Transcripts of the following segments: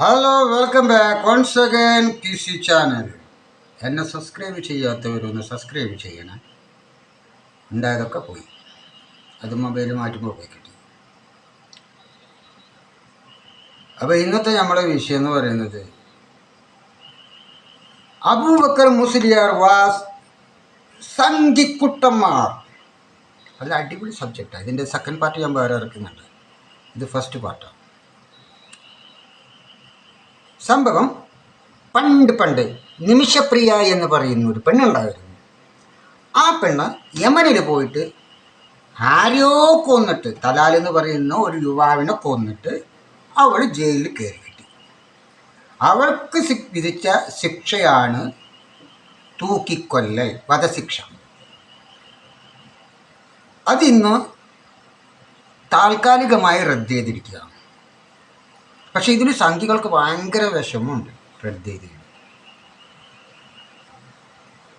Hello welcome back once again P C channel എന്നെ subscribe ചെയ്യാത്തവരൊന്ന് subscribe ചെയ്യണേ. ഉണ്ടായതൊക്കെ പോയി. അത് മൊബൈൽ മാറ്റുമ്പോൾ പോയി കിട്ടി. അപ്പോൾ ഇന്നത്തെ നമ്മുടെ വിഷയം എന്ന് പറയുന്നത് അബൂബക്കർ മുസ്ലിയാർ വാസ് സന്ധിക്കുട്ടന്മാർ നല്ല അടിപൊളി സബ്ജക്റ്റാണ് ഇതിന്റെ സെക്കൻഡ് പാർട്ട് ഞാൻ വേറെ ഇറക്കുന്നുണ്ട്. ഇത് ഫസ്റ്റ് പാർട്ടാണ് സംഭവം പണ്ട് പണ്ട് നിമിഷപ്രിയ എന്ന് പറയുന്ന ഒരു പെണ്ണുണ്ടായിരുന്നു. ആ പെണ്ണ് യമനിൽ പോയിട്ട് ആരെയോ കൊന്നിട്ട് തലാൽ എന്ന് പറയുന്ന ഒരു യുവാവിനെ കൊന്നിട്ട് അവൾ ജയിലിൽ കയറി കിട്ടി. അവൾക്ക് വിധിച്ച ശിക്ഷയാണ് തൂക്കിക്കൊല്ലൽ വധശിക്ഷ. അതിന്ന് താൽക്കാലികമായി റദ്ദ് ചെയ്തിരിക്കുകയാണ്. പക്ഷെ ഇതിന് സംഖ്യകൾക്ക് ഭയങ്കര വിഷമമുണ്ട്. റദ്ദ്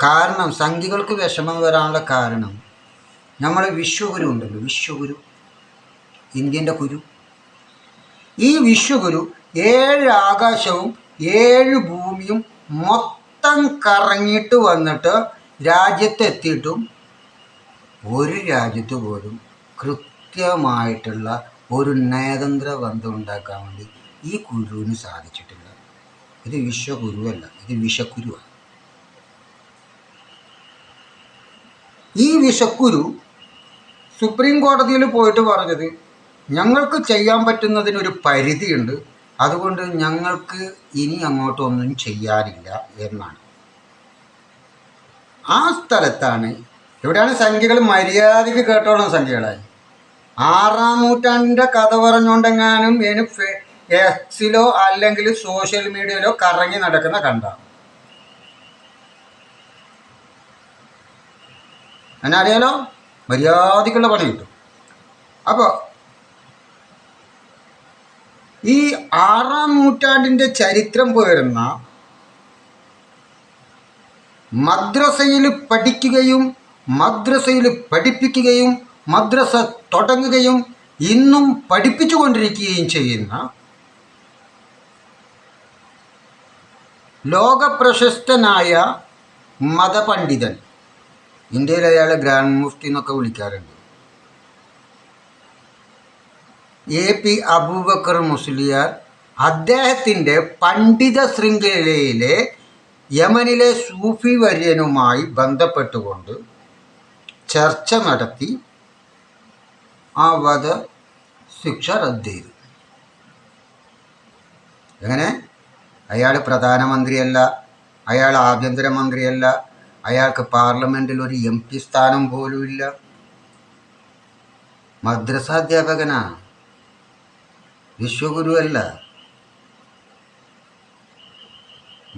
കാരണം സംഖ്യകൾക്ക് വിഷമം വരാനുള്ള കാരണം നമ്മൾ വിശ്വഗുരു ഉണ്ടല്ലോ. വിശ്വഗുരു. ഇന്ത്യന്റെ ഗുരു. ഈ വിശ്വഗുരു ഏഴ് ആകാശവും ഏഴ് ഭൂമിയും മൊത്തം കറങ്ങിയിട്ട് വന്നിട്ട് രാജ്യത്തെത്തിയിട്ടും ഒരു രാജ്യത്ത് പോലും കൃത്യമായിട്ടുള്ള ഒരു നയതന്ത്ര ബന്ധം ഉണ്ടാക്കാൻ വേണ്ടി ഈ ഗുരുവിന് സാധിച്ചിട്ടില്ല. ഇത് വിശ്വഗുരുവല്ല ഇത് വിഷക്കുരുവാണ് ഈ വിഷക്കുരു സുപ്രീം കോടതിയിൽ പോയിട്ട് പറഞ്ഞത് ഞങ്ങൾക്ക് ചെയ്യാൻ പറ്റുന്നതിനൊരു പരിധിയുണ്ട് അതുകൊണ്ട് ഞങ്ങൾക്ക് ഇനി അങ്ങോട്ടൊന്നും ചെയ്യാനില്ല എന്നാണ്. ആ സ്ഥലത്താണ് ഇവിടെയാണ് സംഖ്യകൾ? മര്യാദയ്ക്ക് കേട്ടോളം സംഖ്യകളായി. ആറാം നൂറ്റാണ്ടിന്റെ കഥ പറഞ്ഞുകൊണ്ടെങ്ങാനും ഫെ- എക്സിലോ അല്ലെങ്കിൽ സോഷ്യൽ മീഡിയയിലോ കറങ്ങി നടക്കുന്ന കണ്ട. എന്നെ അറിയാലോ മര്യാദക്കുള്ള പണി കിട്ടും. അപ്പോൾ ഈ ആറാം നൂറ്റാണ്ടിന്റെ ചരിത്രം പോരുന്ന മദ്രസയിൽ പഠിക്കുകയും മദ്രസയിൽ പഠിപ്പിക്കുകയും മദ്രസ തുടങ്ങുകയും ഇന്നും പഠിപ്പിച്ചുകൊണ്ടിരിക്കുകയും ചെയ്യുന്ന ലോകപ്രശസ്തനായ മതപണ്ഡിതൻ. ഇന്ത്യയിൽ അയാളെ ഗ്രാൻഡ് മുഫ്തി എന്നൊക്കെ വിളിക്കാറുണ്ട്. എ പി അബൂബക്കർ മുസ്ലിയാർ അദ്ദേഹത്തിന്റെ പണ്ഡിത ശൃംഖലയിലെ യമനിലെ സൂഫി വര്യനുമായി ബന്ധപ്പെട്ടുകൊണ്ട് ചർച്ച നടത്തി ആ വധ ശിക്ഷ റദ്ദ് ചെയ്തു. എങ്ങനെ? അയാൾ പ്രധാനമന്ത്രിയല്ല അയാൾ ആഭ്യന്തരമന്ത്രിയല്ല അയാൾക്ക് പാർലമെന്റിൽ ഒരു എം പി സ്ഥാനം പോലുമില്ല മദ്രസാധ്യാപകനാ വിശ്വഗുരുവല്ല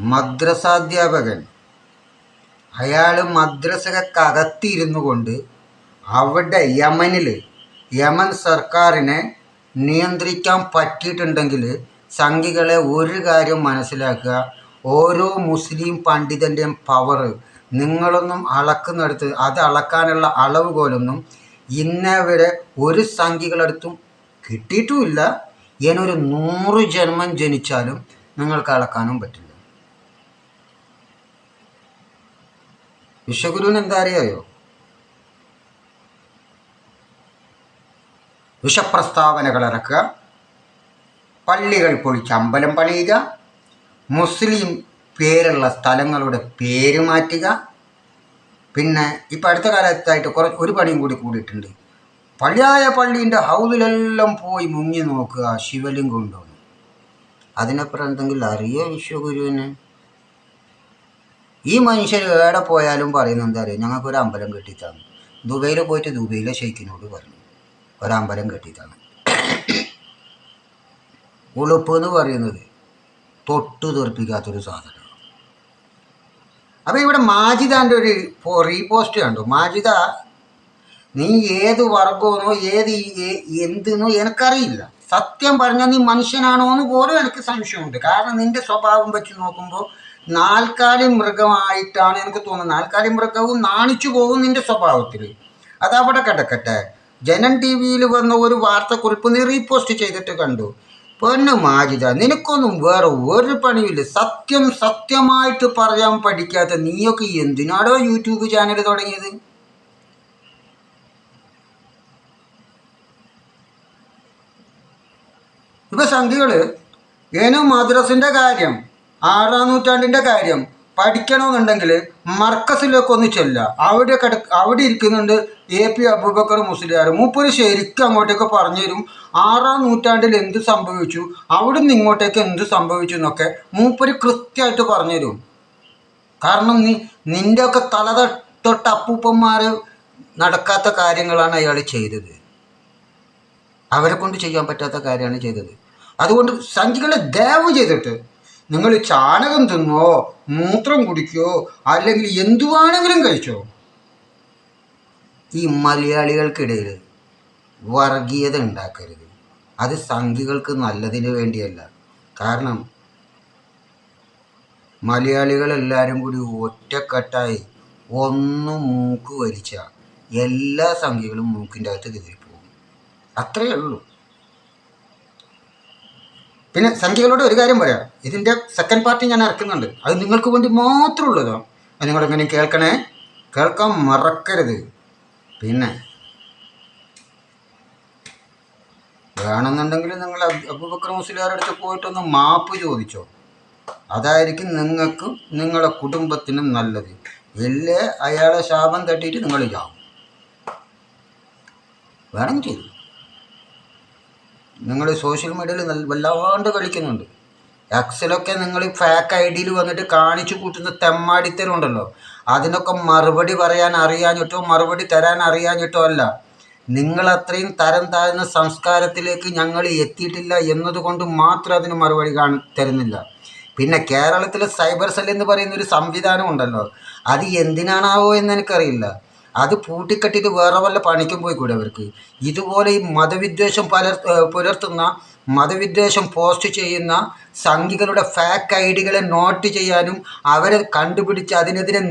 മദ്രസാധ്യാപകൻ അയാൾ മദ്രസകക്കകത്തിരുന്നു കൊണ്ട് അവിടെ യമനിൽ യമൻ സർക്കാരിനെ നിയന്ത്രിക്കാൻ പറ്റിയിട്ടുണ്ടെങ്കിൽ സംഘികളെ ഒരു കാര്യം മനസ്സിലാക്കുക. ഓരോ മുസ്ലിം പണ്ഡിതന്റെയും പവർ നിങ്ങളൊന്നും അളക്കുന്നിടത്ത് അത് അളക്കാനുള്ള അളവുകോലൊന്നും ഇന്നവരെ ഒരു സംഖ്യകളെടുത്തും കിട്ടിയിട്ടുമില്ല. ഇനൊരു നൂറ് ജന്മം ജനിച്ചാലും നിങ്ങൾക്ക് അളക്കാനും പറ്റില്ല. വിശ്വഗുരുവിന് എന്താ അറിയായോ? വിഷപ്രസ്താവനകൾ ഇറക്കുക. പള്ളികൾ പൊളിച്ച് അമ്പലം പണിയുക മുസ്ലിം പേരുള്ള സ്ഥലങ്ങളുടെ പേര് മാറ്റുക. പിന്നെ ഇപ്പം അടുത്ത കാലത്തായിട്ട് കുറച്ച് ഒരു പണിയും കൂടി കൂടിയിട്ടുണ്ട്. പള്ളിയായ പള്ളീന്റെ ഹൗദിലെല്ലാം പോയി മുങ്ങി നോക്കുക ശിവലിംഗം ഉണ്ടോ അതിനപ്പുറം എന്തെങ്കിലും അറിയോ വിശ്വഗുരുവിന് ഈ മനുഷ്യർ എവിടെ പോയാലും പറയുന്നത് എന്താ അറിയാം? ഞങ്ങൾക്കൊരു അമ്പലം കെട്ടിത്താണ് ദുബൈയിൽ പോയിട്ട് ദുബൈയിലെ ഷെയ്ഖിനോട് പറഞ്ഞു. ഒരമ്പലം കെട്ടിത്താണ് ഉളുപ്പ് എന്ന് പറയുന്നത് തൊട്ട് തെറിപ്പിക്കാത്തൊരു സാധനം അപ്പോൾ ഇവിടെ മാജിദാന്റെ ഒരു റീപോസ്റ്റ് കണ്ടു. മാജിദ നീ ഏത് വർഗമെന്നോ ഏത് എന്തെന്നോ എനിക്കറിയില്ല. സത്യം പറഞ്ഞാൽ നീ മനുഷ്യനാണോ എന്ന് പോലും എനിക്ക് സംശയമുണ്ട്. കാരണം നിന്റെ സ്വഭാവം വെച്ച് നോക്കുമ്പോൾ നാൽക്കാലി മൃഗമായിട്ടാണ് എനിക്ക് തോന്നുന്നത്. നാൽക്കാലി മൃഗവും നാണിച്ചു പോകും നിന്റെ സ്വഭാവത്തിൽ അതവിടെ കിടക്കട്ടെ. ജനൻ ടി വിയിൽ വന്ന ഒരു വാർത്തക്കുറിപ്പ് നീ റീപോസ്റ്റ് ചെയ്തിട്ട് കണ്ടു. പൊന്നു മാജിത നിനക്കൊന്നും വേറെ ഒരു പണിയില്ല സത്യം സത്യമായിട്ട് പറയാൻ പഠിക്കാത്ത നീയൊക്കെ എന്തിനാടോ യൂട്യൂബ് ചാനൽ തുടങ്ങിയത്? ഇപ്പൊ സംഖ്യകൾ ഏനു മദ്രസിന്റെ കാര്യം ആറാം നൂറ്റാണ്ടിന്റെ കാര്യം പഠിക്കണമെന്നുണ്ടെങ്കിൽ മർക്കസിലേക്ക് ഒന്ന് ചെല്ല അവിടെ കിട അവിടെ ഇരിക്കുന്നുണ്ട് എ പി അബൂബക്കർ മുസ്ലിയാർ. മൂപ്പര് ശരിക്കും അങ്ങോട്ടേക്ക് പറഞ്ഞു തരും ആറാം നൂറ്റാണ്ടിൽ എന്ത് സംഭവിച്ചു? അവിടെ നിന്ന് ഇങ്ങോട്ടേക്ക് എന്ത് സംഭവിച്ചു എന്നൊക്കെ മൂപ്പര് കൃത്യമായിട്ട് പറഞ്ഞു തരും കാരണം നീ നിന്റെയൊക്കെ തല തൊട്ട് അപ്പൂപ്പന്മാർ നടക്കാത്ത കാര്യങ്ങളാണ് അയാൾ ചെയ്തത്. അവരെ കൊണ്ട് ചെയ്യാൻ പറ്റാത്ത കാര്യമാണ് ചെയ്തത്. അതുകൊണ്ട് സഞ്ചികളെ ദയവ് ചെയ്തിട്ട് നിങ്ങൾ ചാണകം തിന്നോ മൂത്രം കുടിക്കോ അല്ലെങ്കിൽ എന്തുവാണെങ്കിലും കഴിച്ചോ. ഈ മലയാളികൾക്കിടയിൽ വർഗീയത ഉണ്ടാക്കരുത്. അത് സംഘികൾക്ക് നല്ലതിന് വേണ്ടിയല്ല. കാരണം മലയാളികളെല്ലാവരും കൂടി ഒറ്റക്കെട്ടായി ഒന്ന് മൂക്ക് വലിച്ച എല്ലാ സംഖ്യകളും മൂക്കിന്റെ അകത്ത് കയറിപ്പോകും. അത്രയേ ഉള്ളൂ. പിന്നെ സംഖ്യകളോട് ഒരു കാര്യം പറയാം. ഇതിന്റെ സെക്കൻഡ് പാർട്ടി ഞാൻ ഇറക്കുന്നുണ്ട്. അത് നിങ്ങൾക്ക് വേണ്ടി മാത്രമേ ഉള്ളൂ അത് നിങ്ങളെങ്ങനെ കേൾക്കണേ. കേൾക്കാൻ മറക്കരുത്. പിന്നെ വേണമെന്നുണ്ടെങ്കിൽ നിങ്ങൾ അബൂബക്കർ മുസ്ലിയാരുടെ അടുത്ത് പോയിട്ടൊന്ന് മാപ്പ് ചോദിച്ചോ. അതായിരിക്കും നിങ്ങൾക്കും നിങ്ങളുടെ കുടുംബത്തിനും നല്ലത്. ഇല്ലേ? അയാളെ ശാപം തട്ടിയിട്ട് നിങ്ങൾ ചാവും വേണമെങ്കിൽ ചെയ്തു. നിങ്ങൾ സോഷ്യൽ മീഡിയയിൽ നല്ല വല്ലാണ്ട് കളിക്കുന്നുണ്ട്. എക്സിലൊക്കെ നിങ്ങൾ ഫേക്ക് ഐ ഡിയിൽ വന്നിട്ട് കാണിച്ചു കൂട്ടുന്ന തെമ്മാടിത്തരുണ്ടല്ലോ. അതിനൊക്കെ മറുപടി പറയാൻ അറിയാഞ്ഞിട്ടോ മറുപടി തരാൻ അറിയാഞ്ഞിട്ടോ അല്ല. നിങ്ങൾ അത്രയും തരം താഴ്ന്ന സംസ്കാരത്തിലേക്ക് ഞങ്ങൾ എത്തിയിട്ടില്ല എന്നതുകൊണ്ട് മാത്രം അതിന് മറുപടി കാണി തരുന്നില്ല. പിന്നെ കേരളത്തിലെ സൈബർ സെൽ എന്ന് പറയുന്ന ഒരു സംവിധാനം ഉണ്ടല്ലോ. അത് എന്തിനാണാവോ എന്ന് എനിക്കറിയില്ല. അത് പൂട്ടിക്കെട്ടിട്ട് വേറെ വല്ല പണിക്കും പോയി കൂടെ അവർക്ക്? ഇതുപോലെ ഈ മതവിദ്വേഷം പല പുലർത്തുന്ന മതവിദ്വേഷം പോസ്റ്റ് ചെയ്യുന്ന സംഘികളുടെ ഫേക്ക് ഐ ഡികളെ നോട്ട് ചെയ്യാനും അവരെ കണ്ടുപിടിച്ച് അതിനെതിരെ